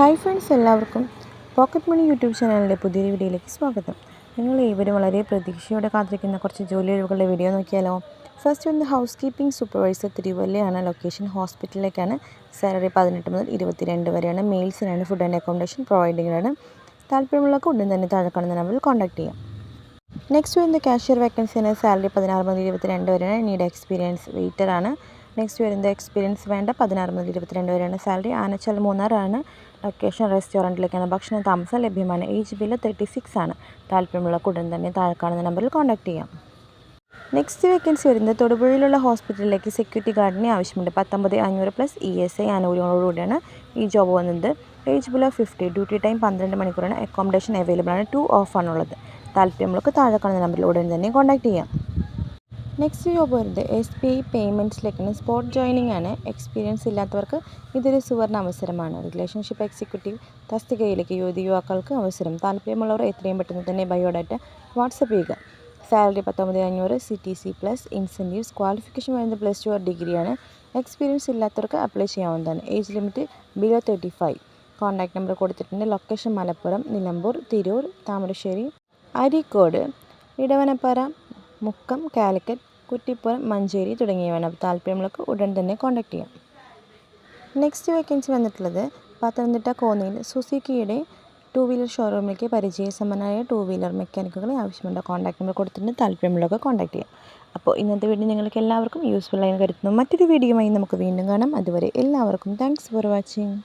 Hi friends എല്ലാവർക്കും pocket money YouTube ചാനലിന്റെ പുതിയൊരു വീഡിയോയിലേക്ക് സ്വാഗതം. നിങ്ങൾ ഏവരും വളരെ പ്രതീക്ഷയോടെ കാത്തിരിക്കുന്ന കുറച്ച് ജോലി ഒഴിവുകളുടെ വീഡിയോ നോക്കിയാലോ? ഫസ്റ്റ് വന്ന് ഹൗസ് കീപ്പിംഗ് സൂപ്പർവൈസർ തിരുവല്ലയാണ്. ലൊക്കേഷൻ ഹോസ്പിറ്റലിലേക്കാണ് സാലറി പതിനെട്ട് മുതൽ ഇരുപത്തിരണ്ട് വരെയാണ്. മെയിൽസിനാണ് ഫുഡ് ആൻഡ് അക്കോമഡേഷൻ പ്രൊവൈഡിങ്ങിലാണ് താല്പര്യമുള്ളവർക്ക് ഉടൻ തന്നെ താഴെ കാണുന്ന നമ്പറിൽ കോൺടാക്ട് ചെയ്യാം. നെക്സ്റ്റ് വരുന്ന കാഷ്യർ വേക്കൻസിന് സാലറി പതിനാറ് മുതൽ ഇരുപത്തിരണ്ട് വരെയാണ്. നീഡ് എക്സ്പീരിയൻസ് വെയിറ്ററാണ് നെക്സ്റ്റ് വരുന്നത് എക്സ്പീരിയൻസ് വേണ്ട. പതിനാറ് മുതൽ ഇരുപത്തിരണ്ട് വരെയാണ് സാലറി ആനച്ചാൽ മൂന്നാറാണ്. ലൊക്കേഷൻ റെസ്റ്റോറന്റിലേക്കാണ് ഭക്ഷണ താമസം ലഭ്യമാണ്. ഏജ് ബില്ല് തേർട്ടി സിക്സ് ആണ്. താല്പര്യമുള്ള ഉടൻ തന്നെ താഴെ കാണുന്ന നമ്പറിൽ കോൺടാക്ട് ചെയ്യാം. നെക്സ്റ്റ് വേക്കൻസി വരുന്നത് തൊടുപുഴയിലുള്ള ഹോസ്പിറ്റലിലേക്ക് സെക്യൂരിറ്റി ഗാർഡിനെ ആവശ്യമുണ്ട്. പത്തൊമ്പത് അഞ്ഞൂറ് പ്ലസ് ഇ എസ് ഐ ആനുകൂല്യങ്ങളോടുകൂടിയാണ് ഈ ജോബ് വന്നത്. Age below fifty duty time പന്ത്രണ്ട് മണിക്കൂറാണ്. അക്കോമഡേഷൻ അവൈലബിൾ ആണ്. ടു ഓഫ് ആണുള്ളത്. താല്പര്യമുള്ളവർക്ക് താഴെ കാണുന്ന നമ്പറിൽ ഉടൻ തന്നെ കോൺടാക്ട് ചെയ്യാം. നെക്സ്റ്റ് ജോബ് വരുന്നത് എസ് ബി ഐ പേയ്മെന്റ്സിലേക്കാണ് സ്പോട്ട് ജോയിനിങ് ആണ്. എക്സ്പീരിയൻസ് ഇല്ലാത്തവർക്ക് ഇതൊരു സുവർണ അവസരമാണ്. റിലേഷൻഷിപ്പ് എക്സിക്യൂട്ടീവ് തസ്തികയിലേക്ക് യുവതി യുവാക്കൾക്ക് അവസരം. താല്പര്യമുള്ളവർ എത്രയും പെട്ടെന്ന് തന്നെ ബയോഡാറ്റ വാട്സപ്പ് ചെയ്യുക. സാലറി പത്തൊമ്പത് അഞ്ഞൂറ് C T C plus incentives qualification വരുന്നത് പ്ലസ് ടു ഡിഗ്രിയാണ് എക്സ്പീരിയൻസ് ഇല്ലാത്തവർക്ക് അപ്ലൈ ചെയ്യാവുന്നതാണ്. Age limit below thirty five contact number കൊടുത്തിട്ടുണ്ട്. ലൊക്കേഷൻ മലപ്പുറം നിലമ്പൂർ തിരൂർ താമരശ്ശേരി. അരീക്കോട് ഇടവനപ്പാറ മുക്കം കാലിക്കറ്റ് കുറ്റിപ്പുറം മഞ്ചേരി തുടങ്ങിയവയാണ്. അപ്പോൾ താല്പര്യമുള്ളവർക്ക് ഉടൻ തന്നെ കോൺടാക്ട് ചെയ്യാം. നെക്സ്റ്റ് വേക്കൻസി വന്നിട്ടുള്ളത് പത്തനംതിട്ട കോന്നിയിൽ സുസുക്കിയുടെ ടു വീലർ ഷോറൂമിലേക്ക് പരിചയസമ്പന്നരായ ടു വീലർ മെക്കാനിക്കുകളെ ആവശ്യമുണ്ട്. കോൺടാക്ട് നമ്പർ കൊടുത്തിട്ട് താല്പര്യമുള്ളവർക്ക് കോൺടാക്ട് ചെയ്യാം. അപ്പോൾ ഇന്നത്തെ വീഡിയോ നിങ്ങൾക്ക് എല്ലാവർക്കും യൂസ്ഫുൾ ആയി കരുതുന്നു. മറ്റൊരു വീഡിയോയുമായി നമുക്ക് വീണ്ടും കാണാം. അതുവരെ എല്ലാവർക്കും താങ്ക്സ് ഫോർ വാച്ചിങ്